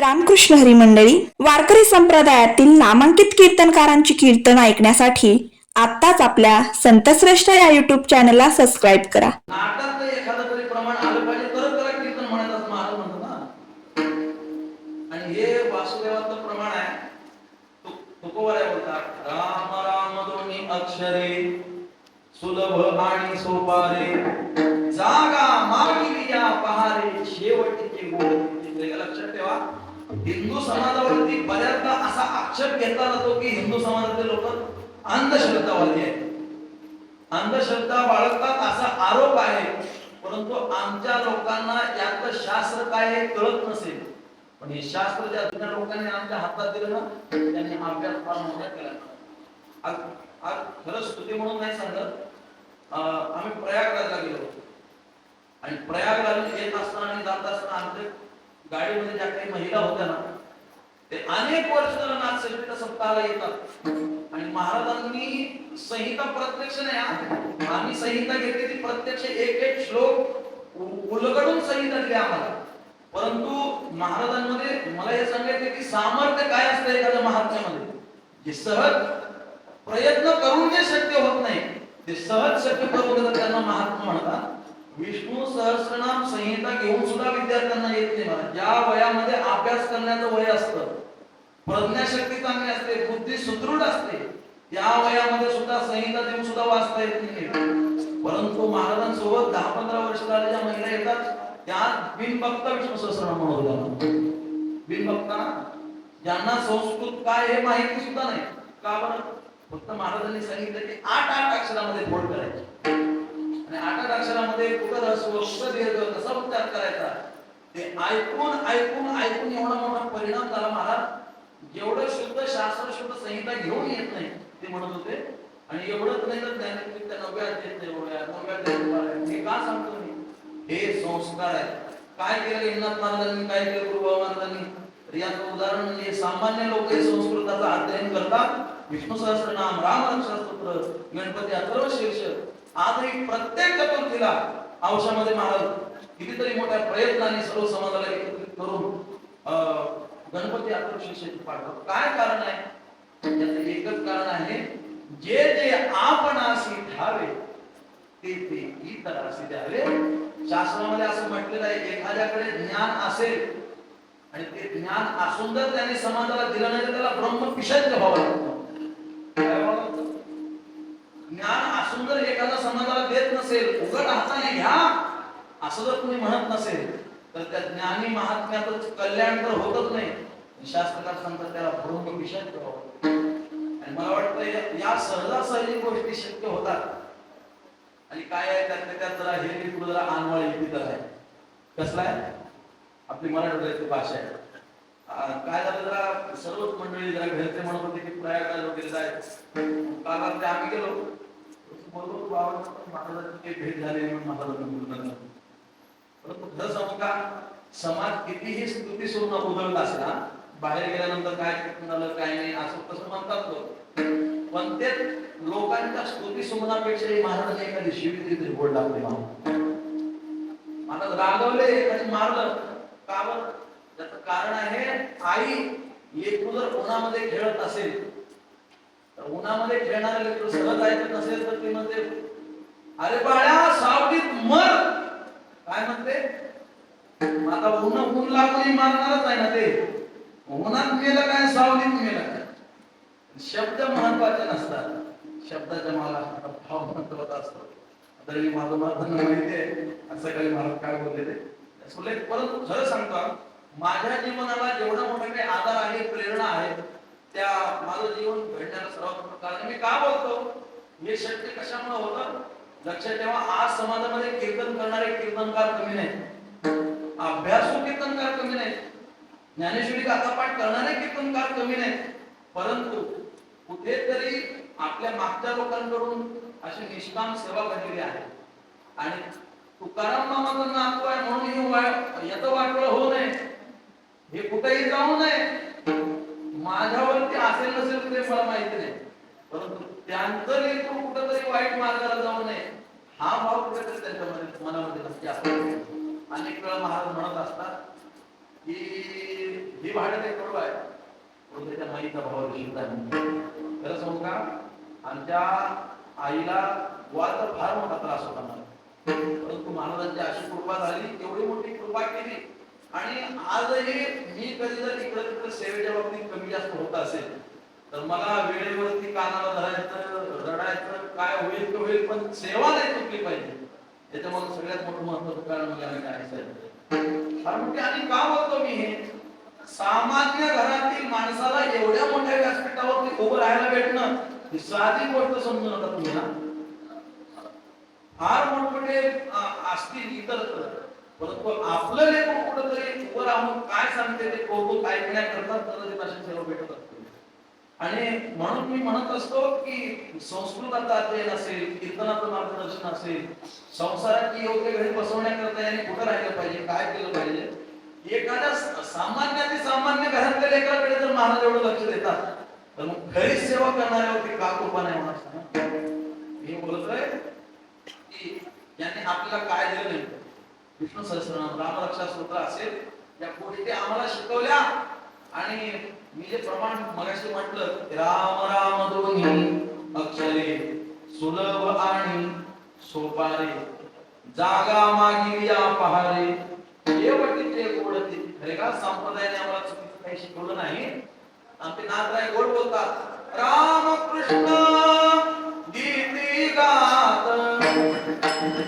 रामकृष्ण हरी मंडळी वारकरी संप्रदायातील नामांकित कीर्तनकारांची कीर्तन ऐकण्यासाठी आत्ताच आपल्या संतश्रेष्ठ या युट्यूब चॅनलला सबस्क्राईब करा. राम राम दोन्ही अक्षरे सुलभ आणि सोपारे जागा मागिली या पहारे शेवटी लक्षात ठेवा हिंदू समाजावरती बऱ्याचदा असा आक्षेप घेतला जातो की हिंदू समाजातले लोक अंधश्रद्धावादी आहेत. अंधश्रद्धा बाळगतात असा आरोप आहे. परंतु आमच्या लोकांना यातलं शास्त्र काय कळत नसेल. पण हे शास्त्र ज्या जुन्या लोकांनी आमच्या हातात दिलं ना त्यांनी अभ्यास फार मोठ्या केला आज आज खरं स्तुती म्हणून नाही सांगत. आम्ही प्रयागराजला गेलो. होतो आणि प्रयागराज येत असताना आणि जात असताना आमच्या गाडीमध्ये ज्या काही महिला होत्या ना ते अनेक वर्ष नाथ संगीता सप्ताहाला येतात. आणि महाराजांनी संहिता प्रत्यक्ष नाही आम्ही संहिता घेतली ती प्रत्यक्ष एक एक श्लोक उलगडून संहिता दिली आम्हाला. परंतु महाराजांमध्ये मला हे सांगायचं की सामर्थ्य काय असतं एखाद्या महात्म्यामध्ये जे सहज प्रयत्न करून जे शक्य होत नाही ते सहज शक्य करून त्यांना महात्मा म्हणतात. विष्णू सहस्रनाम संहिता घेऊन सुद्धा विद्यार्थ्यांना येत नाही मला ज्या वयामध्ये अभ्यास करण्याचं वय असतं प्रज्ञाशक्ती चांगली असते बुद्धी सुदृढ असते त्या वयामध्ये सुद्धा संहिता देऊन सुद्धा वाचता येत नाही. परंतु महाराजांसोबत दहा पंधरा वर्ष झालेल्या महिला येतात त्या बिनभक्त विष्णू सहस्रनाम म्हणत होत्या बिनभक्ता ज्यांना संस्कृत काय हे माहिती सुद्धा नाही. का बरं? फक्त महाराजांनी सांगितलं की आठ आठ अक्षरामध्ये फोड करायचे. आणि आठ अक्षरामध्ये कुठं रस्व कुठं दीर्घ कसा उच्चार करायचा. ते ऐकून ऐकून ऐकून एवढा मोठा परिणाम झाला महाराज. जेवढं शुद्ध शास्त्र शुद्ध संहिता घेऊन येत नाही ते म्हणत होते. आणि एवढंच नाही तर ज्ञानपीठ त्या नव्या एवढ्या नव्या अध्यायात हे का सांगतो मी? हे संस्कार आहे काय केलं एकनाथ महाराजांनी काय केलं गुरुबाबा महाराजांनी तर याचं उदाहरण म्हणजे सामान्य लोक हे संस्कृताचं अध्ययन करतात. विष्णू सहस्रनाम राम रक्षास्तोत्र गणपती अथर्व शीर्ष आजही प्रत्येक चतुर्थीला अंशामध्ये महाराज कितीतरी मोठ्या प्रयत्नाने सर्व समाजाला एकत्रित करून अं, गणपती आकर्षण पाठव काय कारण आहे? याचं एकच कारण आहे जे जे आपणासी ठावे ते ते इतरासी द्यावे. शास्त्रामध्ये असं म्हटलेलं आहे एखाद्याकडे ज्ञान असेल आणि ते ज्ञान असून जर त्याने समाजाला दिलं नाही तर त्याला ब्रह्म पिशाच व्हावं व्हावं लागतं? ज्ञान असून जर एखादा समाजाला देत नसेल उघड हाताने घ्या. असं जर तुम्ही म्हणत नसेल तर त्या ज्ञानी महात्म्यातच कल्याण तर होतच नाही. शास्त्रकार सांगतात त्याला भरून विषय आणि मला वाटतं या- सहजासहजी गोष्टी शक्य होतात. आणि काय आहे त्यातल्या त्यात जरा हे मी पुढे जरा आणवाळ लिपी तर आहे. कसला आहे? आपली मराठी भाषा आहे. काय झालं जरा सर्वच मंडळी जरा घरचे म्हणत होते की प्रयागराज वगैरे जायचं काल आम्ही गेलो. बोललो बाबा महाराजांची भेट झाली म्हणून परंतु खरं सांगू का समाज कितीही स्तुती सोडून उधळत असला बाहेर गेल्यानंतर काय झालं काय नाही असं तसं म्हणतात लोक. पण ते लोकांच्या स्तुती सुमनापेक्षा महाराजांनी एखादी शिवी तरी बोल लागले महाराज रागवले एखादी मारलं. का बरं? त्याच कारण आहे आई एक जर कोणामध्ये खेळत असेल उन्हामध्ये खेळणारे लेकरू सहज ऐकत नसेल तर ते म्हणते अरे बाळा सावलीत मर. काय म्हणते? आता ऊन ऊन लागून मारणारच आहे ना ते. उन्हात मेलं काय सावलीत मेलं काय? शब्द महत्त्वाचे नसतात. शब्दाच्या मला भाव महत्त्वाचा असतो. तरी माझं महाराजांना माहिती आहे. असं काही महाराज काय बोलले ते? परंतु खरं सांगतो माझ्या जीवनाला जेवढा मोठा काही आधार आहे प्रेरणा आहे त्या माझं जीवन घडण्याला सर्वात कारण मी का बोलतो? हे शक्य कशामुळे होतं? लक्षात ठेवा आज समाजामध्ये कीर्तन करणारे कीर्तनकार कमी नाही अभ्यासू कीर्तनकार कमी नाही ज्ञानेश्वरी गाथापाठ करणारे कीर्तनकार कमी नाहीत. परंतु कुठेतरी आपल्या मागच्या लोकांकडून अशी निष्काम सेवा घडलेली आहे. आणि तुकाराम मामाचं नातू आहे म्हणून हे वा- याचं वाटलं होऊ नये. हे कुठेही जाऊ नये. माझ्यावरती असेल नसेल ते मला माहिती नाही. परंतु त्यांचं लेकरू कुठंतरी वाईट मार्गाला जाऊ नये. हा भाव कुठेतरी त्यांच्यामध्ये मनामध्ये नक्की असतो. अनेक वेळा महाराज म्हणत असतात की ही भाडं एक कडू आहे. तो त्याच्या माईचा भाव शुद्ध आहे. खरं सांगू का? आमच्या आईला वाद फार मोठा त्रास होता मला. परंतु महाराजांची अशी कृपा झाली एवढी मोठी कृपा केली. आणि आजही मी कधी कोणी कमी जास्त होत असेल. तर मला वेळेवरती कानाला धरायचं रडायचं काय होईल ते होईल पण सेवा नाही चुकली पाहिजे. त्याच्यामध्ये सगळ्यात मोठं महत्वाचं कारण मला काय आहे फार मोठी आणि का बोलतो मी हे? सामान्य घरातील माणसाला एवढ्या मोठ्या व्यासपीठावरती उभं राहायला भेटणं ही साधी गोष्ट समजू नका तुम्ही ना. फार मोठमोठे असतील इतर परंतु आपलं लेखन कुठंतरी वर राहून काय सांगते ते कौतुक ऐकण्याकरता कदाचित अशी सर्व भेटत असते. आणि म्हणून मी म्हणत असतो की संस्कृताचं अध्ययन असेल कीर्तनाचं मार्गदर्शन असेल संसाराची योग्य घरी बसवण्याकरता याने कुठं राहिलं पाहिजे काय केलं पाहिजे? एखाद्या स- सामान्य सामान्य घरातल्या लेकराकडे जर महाराज एवढं लक्ष देतात तर मग घरी सेवा करणाऱ्यावरती का कृपा नाही होणार? मी मी बोलतोय की याने आपल्याला काय दिलं नाही? विष्णू सहस्रनाम रामरक्षा सूत्र असेल या गोष्टी ते आम्हाला शिकवल्या. आणि मी जे प्रमाण मगाशी म्हटलं राम राम दोन्ही अक्षरे सुलभ आणि सोपारे. जागा मागी या पहारे. हे वाटते ते गोडते खरे का? संप्रदायाने आम्हाला चुकीचं काही शिकवलं नाही. आमचे नाथराय गोड बोलतात. राम कृष्ण गीती गात.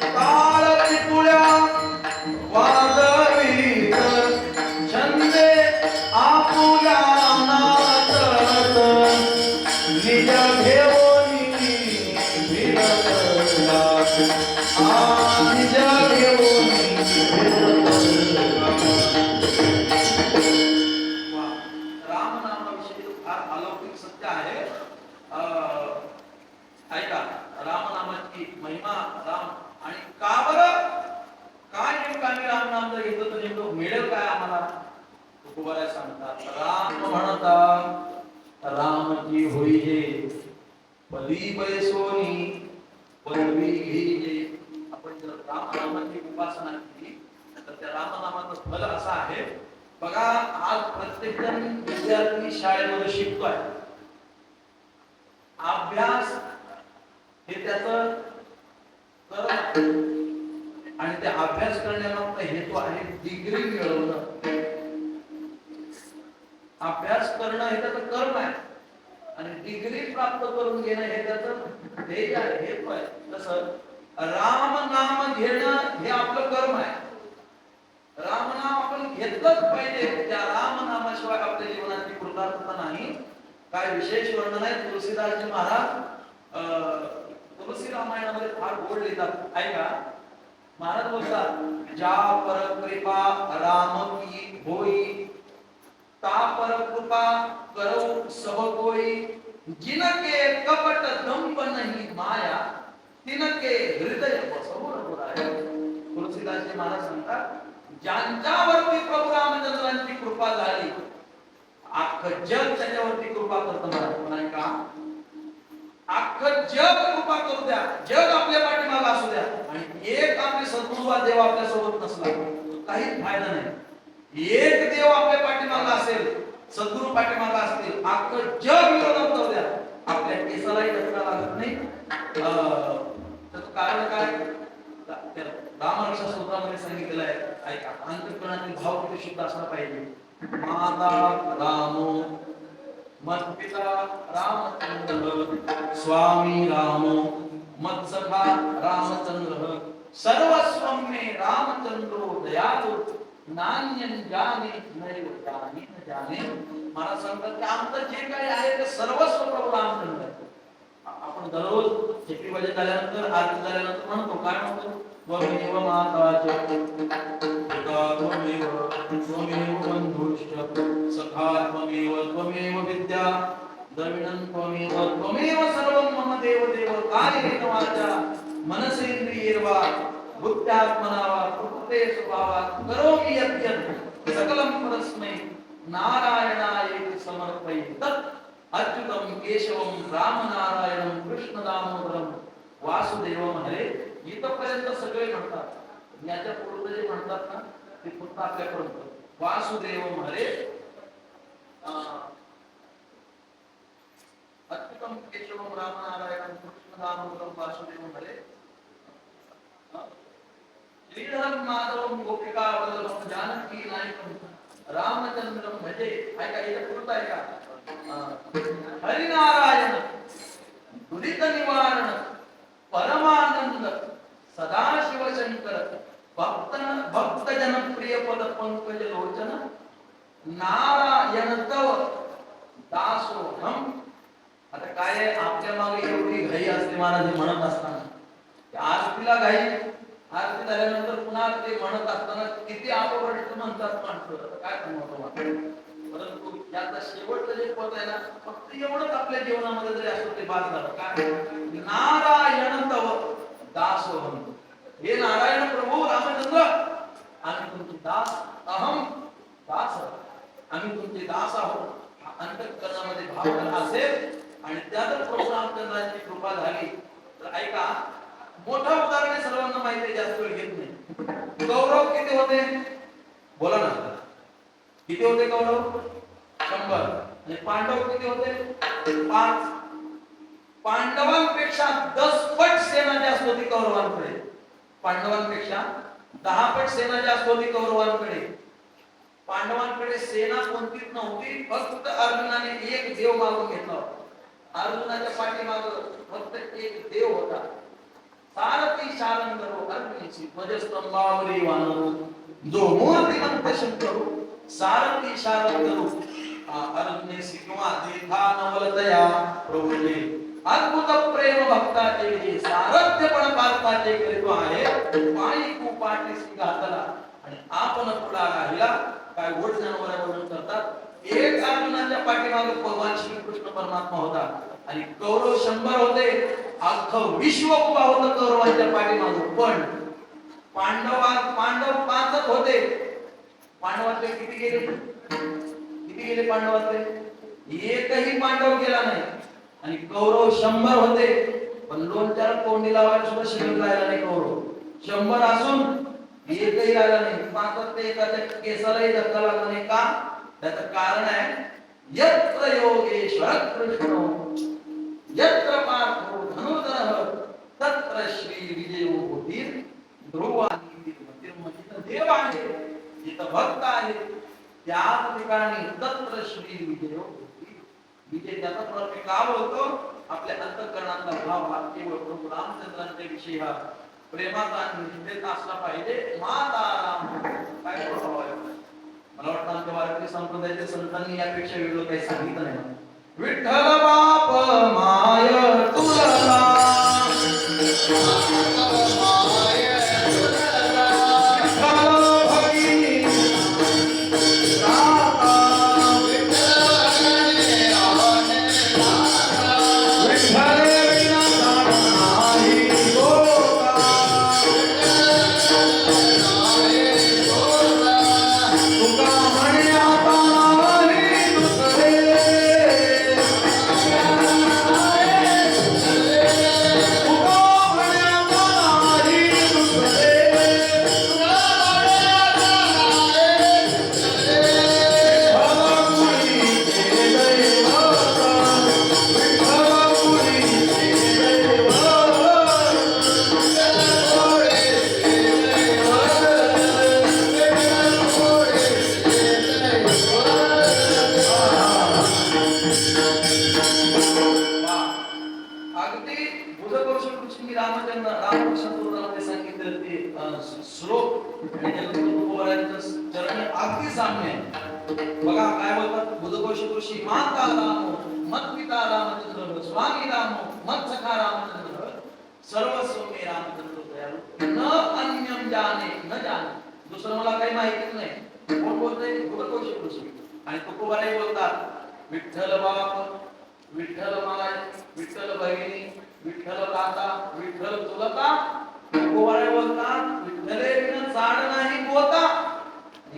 काळ पिटुळ्या 와. त्या फल असं आहे. बघा आज प्रत्येक जण विद्यार्थी शाळेमध्ये शिकतोय. अभ्यास हे त्याच आणि ते अभ्यास करण्यामागचा हेतू आहे डिग्री मिळवणं. अभ्यास करणं हे त्याचं कर्म आहे. आणि डिग्री प्राप्त करून घेणं हे त्याचं ध्येय आहे हे पण तसं राम नाम घेणं हे आपलं कर्म आहे. रामनाम आपण घेतलंच पाहिजे. त्या रामनामाशिवाय आपल्या जीवनाची कृतार्थता नाही. काय विशेष वर्णन आहे? तुलसीदासजी महाराज तुलसी रामायणामध्ये फार गोड लिहितात. ऐका. महाराज बोलतात ज्या पर कृपा राम की होई ता पर कृपा करो सब कोई जिनके कपट दंप नहीं माया तिनके हृदय बसवून बोलाय तुलसीदासजी महाराज सांगतात ज्यांच्यावरती प्रभू रामचंद्रांची कृपा झाली अख्ख जग त्याच्यावरती कृपा करत नाही का? अख्खं जग कृपा करू द्या. जग आपल्या पाठीमागे असू द्या. आणि एक आपले सद्गुरुवा देव आपल्यासोबत नसला काहीच फायदा नाही. एक देव आपल्या पाठीमागे असेल सद्गुरु पाठीमागे असतील अख्ख जग विरोधात जाऊ द्या. आपल्या केसालाही धक्का लागत नाही. त्याचं कारण काय? त्या स्तोत्रामध्ये सांगितलेलं आहे. ऐका अंतकरणातील भाव किती शुद्ध असला पाहिजे? माता रामो मत्पिता रामचंद्र स्वामी रामो मत रामचंद्र सर्वस्वं मे रामचंद्रो दयालु नान्यन जाने नैव जाने न जाने। मला सांगतात की आमचं जे काही आहे ते सर्वस्व प्रभू रामचंद्र आपण दररोज चक्री झाल्यानंतर आरती झाल्यानंतर म्हणतो काय म्हणतो? त्वमेव माता च पिता त्वमेव त्वमेव बन्धुश्च। सखा त्वमेव त्वमेव विद्या। द्रविणं त्वमेव त्वमेव सर्वं मम देव देव कायेन वाचा मनसेन्द्रियेर्वा बुद्ध्यात्मना वा। प्रकृते स्वभावात् करोमि यद्यत् सकलं परस्मै। नारायणाय समर्पये। तत् अच्युतं केशवं रामनारायणं कृष्णदामोदरं। वासुदेवं हरे इथपर्यंत सगळे म्हणतात. याच्या पूर्वी जे म्हणतात ना ते फक्त आपल्यापर्यंत. वासुदेव हरे अच्युतम केशवम रामनारायण कृष्ण दामोदरम वासुदेव म्हणे श्रीधर माधव गोपिका वल्लभम जानकी नायक रामचंद्र भजे ऐका इथं पुरत ऐका का? हरिनारायण दुरित निवारण परमानंद सदा शंकर भक्त भक्त जन प्रिय पद पंकज लोचन नारायण तव दासोहम आता काय आहे, आपल्या मागे एवढी घाई असते महाराज म्हणत असताना. ते आरतीला घाई. आरती झाल्यानंतर पुन्हा ते म्हणत असताना किती अपवर्ष म्हणतात माणसं. आता काय सांगतो परंतु याचा शेवटचं जे पद आहे ना फक्त एवढंच आपल्या जीवनामध्ये जरी असतो ते बाद झालं. काय? नारायण तव. दासोहम हे नारायण प्रभू रामचंद्र. आम्ही तुमचे दास अहम दास आम्ही तुमचे दास आहोत? हा अंतःकरणामध्ये भाव असेल आणि त्यातच प्रभू रामचंद्रांची कृपा झाली. तर ऐका मोठा उदाहरण आहे, सर्वांना माहिती आहे जास्त वेळ घेत नाही. गौरव किती होते? बोला ना. किती होते गौरव? शंभर. आणि पांडव किती होते? पाच. पांडवांपेक्षा दस पट सेना जास्त होती कौरवांकडे. पांडवांपेक्षा दहा पट सेना जास्त होती कौरवांकडे. पांडवांकडे सेना कोणतीच नव्हती फक्त अर्जुनाने एक देव मागून घेतला होता. अर्जुनाच्या पाठीमाग फक्त एक देव होता. सारथी शारंगरो अर्जुनीची ध्वजस्तंभावरी वानरो. जो मूर्तिमंत शंकरो सारथी शारंगरो अर्जुनेसी किंवा दीर्घा नवलतया प्रभूने अद्भुत प्रेम भक्ताचे जे सारथ्यपण पार्थाचे करीतो आहे पायी कुपाटीसी घातला आणि आपण पुढा राहिला काय गोड जनावर वर्णन करतात. एक अर्जुनाच्या पाठीमागे भगवान श्री कृष्ण परमात्मा होता. आणि कौरव शंभर होते अख्खं विश्व उभा होतं कौरवांच्या पाठीमागे. पण पांडवा पांडव पाचच होते. पांडवातले किती गेले? किती गेले पांडवातले? एकही पांडव गेला नाही. आणि कौरव शंभर होते पण लोणच्याला कोंडी लावायला सुद्धा शिल्लक राहिला नाही कौरव. शंभर असून एकही राहिला नाही. मात्र ते एखाद्या केसालाही धक्का लागला नाही. का? त्याचं कारण आहे यत्र योगेश्वर कृष्ण. यत्र पार्थो धनुधर तत्र श्री विजयो होतील ध्रुवानी जिथं देव आहे जिथं भक्त आहे त्याच ठिकाणी तत्र श्री विजयो होतील विजय त्याचा प्रश्न का बोलतो आपल्या अंतःकरणातला भाव हा केवळ प्रभू रामचंद्रांच्या विषयी हा प्रेमाचा निंदेचा असला पाहिजे. माता राम. काय प्रभाव आहे मला वाटतं आमच्या भारतीय संप्रदायाच्या संतांनी यापेक्षा वेगळं काही सांगितलं नाही. विठ्ठल बाप माय तुला काय बोलतात बुधघोष ऋषी माता राम मत पिता मत सखा रामचंद्र सर्वस्व मे रामचंद्र दयाळु न अन्यम जाने न जाने। दुसरं मला काही माहितीच नाही. कोण बोलतंय? बुधघोष ऋषी आणि तुकोबाराही बोलतात विठ्ठल बाप विठ्ठल माय विठ्ठल बहिणी विठ्ठल काका विठ्ठल चुलता. गोवाळे बोलतात विठ्ठले चाड नाही बोलता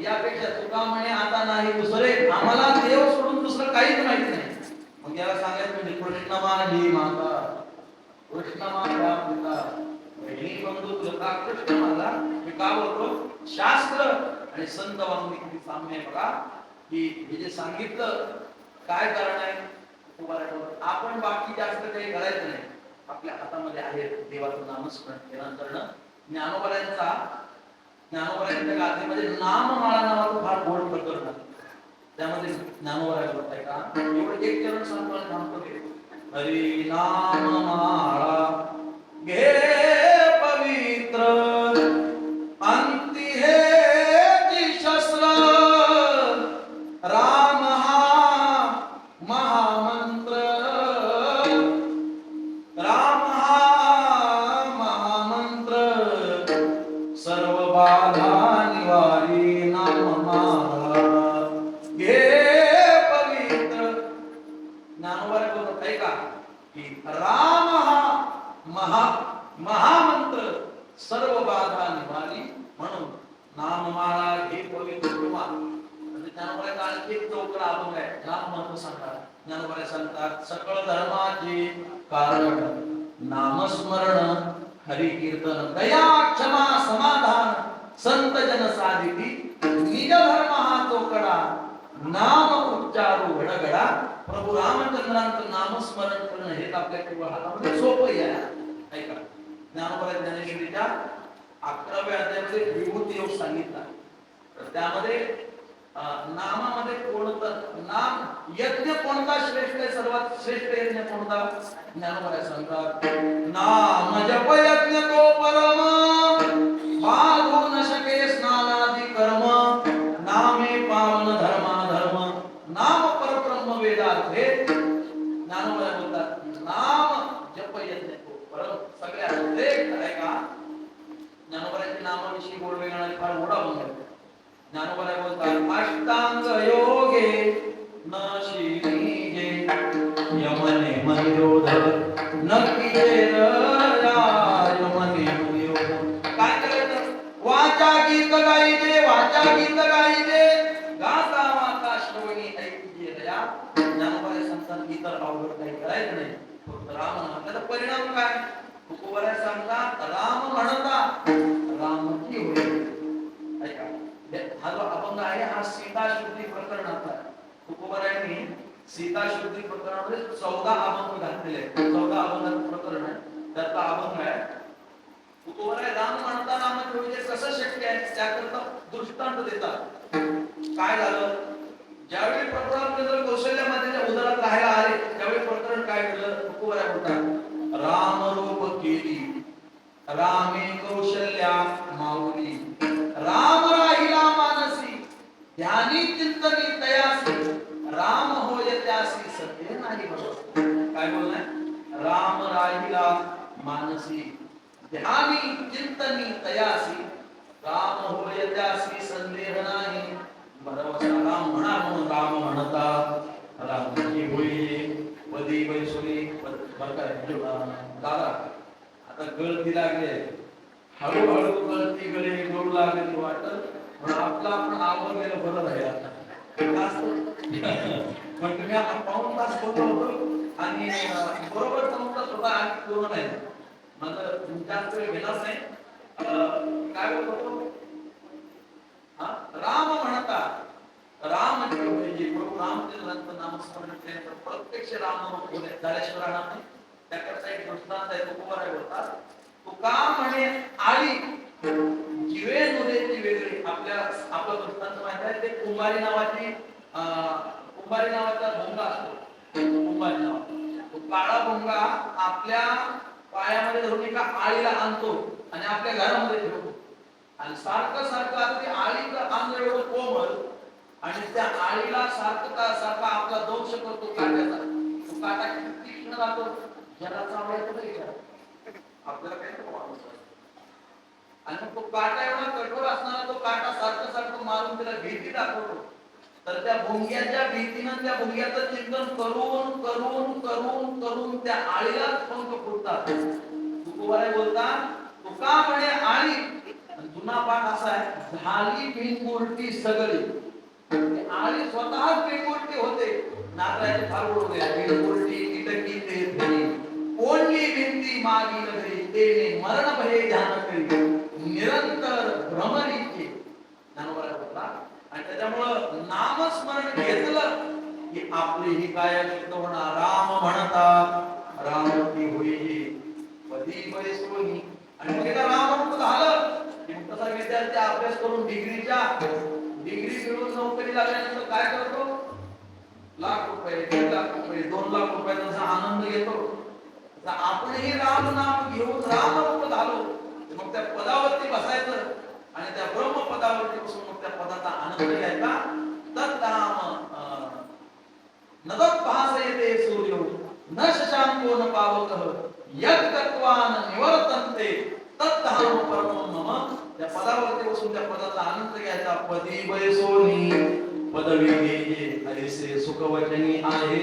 यापेक्षा तुका म्हणे आता नाही दुसरे आम्हाला देव सोडून दुसरं काहीच माहीत नाही. मग याला सांगायचं म्हणजे कृष्ण माझी माता कृष्ण माझा पिता. बहिणी बंधू तुला कृष्ण माझा मी का बोलतो? शास्त्र आणि संत वाङ्मय किती साम्य बघा. की हे जे सांगितलं काय कारण आहे? आपण बाकी जास्त काही घडायचं नाही. आपल्या हातामध्ये आहे. देवाचं नामस्मरण करणं ज्ञानोबरायांचा ज्ञानोबरायांच्या गाथेमध्ये नाममाळा नावाचं फार गोड प्रकरण आहे त्यामध्ये ज्ञानोबराय बोलताय का एवढं एक चरण सांगतो आणि थांबतो ते. हरी नाम माळा घे नामस्मरण हरिकीर्तन दया क्षमा समाधान संत जन साधिती निज धर्म हा चौकडा नाम उच्चारू घडघडा प्रभू रामचंद्रांचं नामस्मरण करणं हे आपल्या केवळ हातामध्ये सोपं आहे ऐका ज्ञानोबा ज्ञानेश्वरीच्या अकराव्या अध्यायामध्ये विभूती योग सांगितला. तर त्यामध्ये नामामध्ये कोणतं यज्ञ कोणता श्रेष्ठ आहे? सर्वात श्रेष्ठ यज्ञ कोणता? ज्ञानोबा सांगतात नाम जप यज्ञ तो परमा. ज्ञानोबाच्या इतर अवघड काही करायचं नाही. फक्त राम नाम त्याचा परिणाम काय? तुकोबऱ्या सांगतात राम म्हणता. राम की होईल ऐका हा जो अभंग आहे हा सीता शुद्धी प्रकरणाचा आहे. तुकोबरायांनी सीता शुद्धी प्रकरणामध्ये चौदा अभंग घातलेले आहेत. चौदा अभंग प्रकरण आहे. त्यातला अभंग आहे. तुकोबराय राम म्हणता राम म्हणजे कसं शक्य आहे? त्याकरता दृष्टांत देतात. काय झालं? ज्यावेळी प्रकरण कौशल्य मातेच्या उदरात राहायला आले त्यावेळी प्रकरण काय केलं तुकोबराय म्हणतात राम रूप केली रामे कौशल्या माऊली राम राहिला मानसी ध्यानी चिंतनी तयासी गळती लागले हळूहळू गळती गळे गोड लागले वाटत. पण आपला आपण आवडलेलं बरं राहील आता. पण तुम्ही आता पाऊन तास बोललो होतो आणि बरोबर समजता स्वतः आणि पूर्ण नाही. माझं जास्त वेळ गेलाच नाही. काय बोलत होतो? राम म्हणता. राम म्हणजे प्रभू. रामचंद्रांचं नामस्मरण केल्यानंतर प्रत्यक्ष राम झाल्याशिवाय राहणार नाही. त्याकडचा एक दृष्टांत आहे तो कुमार बोलतात. तुका म्हणे आली जिवे नुरेची वेगळी आपल्या आपला दृष्टांत माहीत आहे ते कुंभारी नावाची कुंभारी नावाचा भोंगा असतो. कुंभारी नाव. तो काळा भोंगा आपल्या पायामध्ये धरून एका आळीला आणतो आणि आपल्या घरामध्ये ठेवतो. आणि सारखं सारखं आता आळी आळीचं अंग एवढं कोमल आणि त्या आळीला सारखं सारखा आपला दोष करतो काट्याचा. तो काटा किती जातो. राहतो ज्याला चावलायचं नाही विचार. आपल्याला काही आणि तो काटा एवढा कठोर असणारा तो काटा सारखं सारखं मारून त्याला भीती दाखवतो. तर त्या भोंग्याच्या भीतीनं त्या भोंग्याचं चिंतन करून करून करून करून त्या आळीलाच पंख फुटतात तुकोबारे बोलतात तुका म्हणे आळी? जुना पाठ असा आहे झाली बिनबुरटी सगळी. आळी स्वतःच बिनबुरटी होते. नागराचे फार होते बिनबुरटी कीटकी ते कोणली भिंती मागी नगरी तेने मरण भये ध्यान करीत निरंतर भ्रमरीचे धनवरा होता आणि त्याच्यामुळं नामस्मरण घेतलं की आपली ही काय शुद्ध होणार राम म्हणता रामती होई पदी कोणी आणि मग एकदा राम म्हणून झालं की मग तसा विद्यार्थी अभ्यास करून डिग्रीच्या डिग्री मिळून नोकरी लागल्यानंतर काय करतो लाख रुपये दीड लाख रुपये दोन लाख रुपयाचा आनंद घेतो आपणही राम नाम घेऊन राम रूप झालो. मग त्या पदावरती बसायचं आणि त्या ब्रह्म पदावरती बसून मग त्या पदाचा आनंद घ्यायचा. तत्ताम नदत भासयते सूर्यो न शशांको न पावकः यत् तत्वान निवर्तन्ते तत्ताम परमं मम त्या पदावरती बसून त्या पदाचा आनंद घ्यायचा. पदी बैसोनी पदवी घे हरिसे सुखवचनी आहे.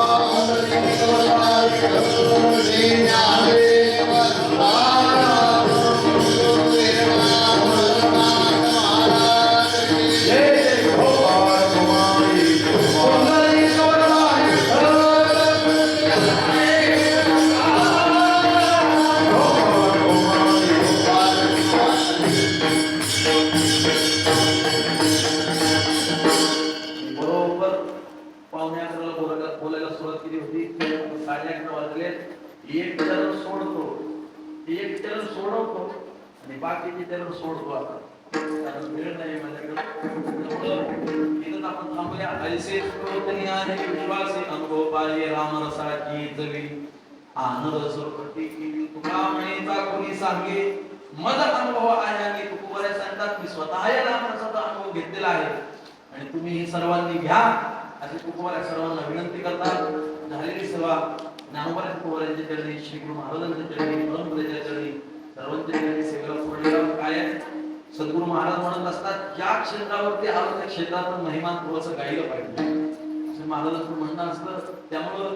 रामरसाची आनंद सुरपती केली तुका म्हणेचा कोणी सांगे. मज अनुभव आहे आणि तुकोबऱ्या सांगतात मी स्वतः या रामरसाचा अनुभव घेतलेला आहे. आणि तुम्ही हे सर्वांनी घ्या. असे तुकोबऱ्या सर्वांना विनंती करतात. झालेली सेवा ज्ञानोबऱ्या तुकोबऱ्यांच्या चरणी श्री गुरु महाराजांच्या चरणी परमपुरेच्या चरणी सर्वांच्या चरणी सेवेला सोडलेला काय आहे? सद्गुरु महाराज म्हणत असतात ज्या क्षेत्रावरती आलो त्या क्षेत्रातून महिमान थोडस गायलं पाहिजे. असं महाराजांचं म्हणणं असतं त्यामुळं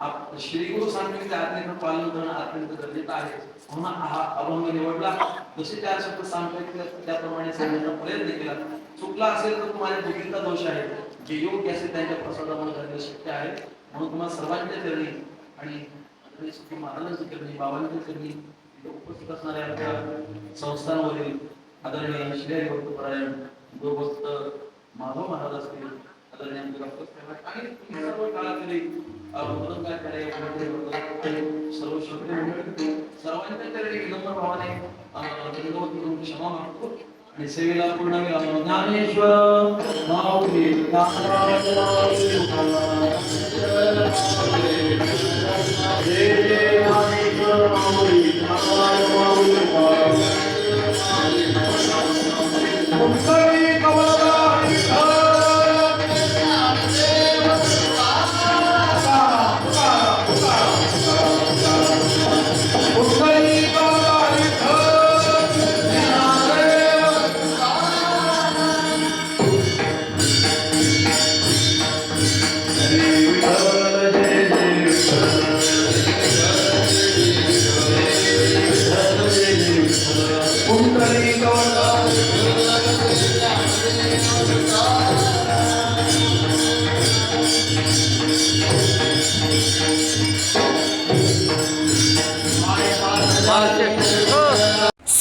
श्री गुरु सांगितले त्या आज्ञेचं पालन करणं अत्यंत गरजेचं आहे. म्हणून हा अभंग निवडला. जसे त्या शब्द सांगितले त्याप्रमाणे सांगण्याचा प्रयत्न केला. चुकला असेल तर तुम्हाला बुद्धीचा दोष आहे. जे योग्य असेल त्यांच्या प्रसादामुळे घडणं शक्य आहे. म्हणून तुम्हाला सर्वांच्या चरणी आणि महाराजांची श्री बाबांची चरणी उपस्थित असणाऱ्या आमच्या संस्थांवरील आदरणीय श्री भक्तपरायण गुरुभक्त माधव महाराज असतील आदरणीय डॉक्टर साहेब आणि सर्व काळातील मुलंगार कार्य यामध्ये होतं. सर्व श्रोते मंडळी सर्वांच्या चरणी विनम्र भावाने अं, दंडवत करून क्षमा मागतो आणि सेवेला पूर्ण विराम ज्ञानेश्वर माऊली ज्ञानराज माऊली. जय जय ज्ञानेश्वर माऊली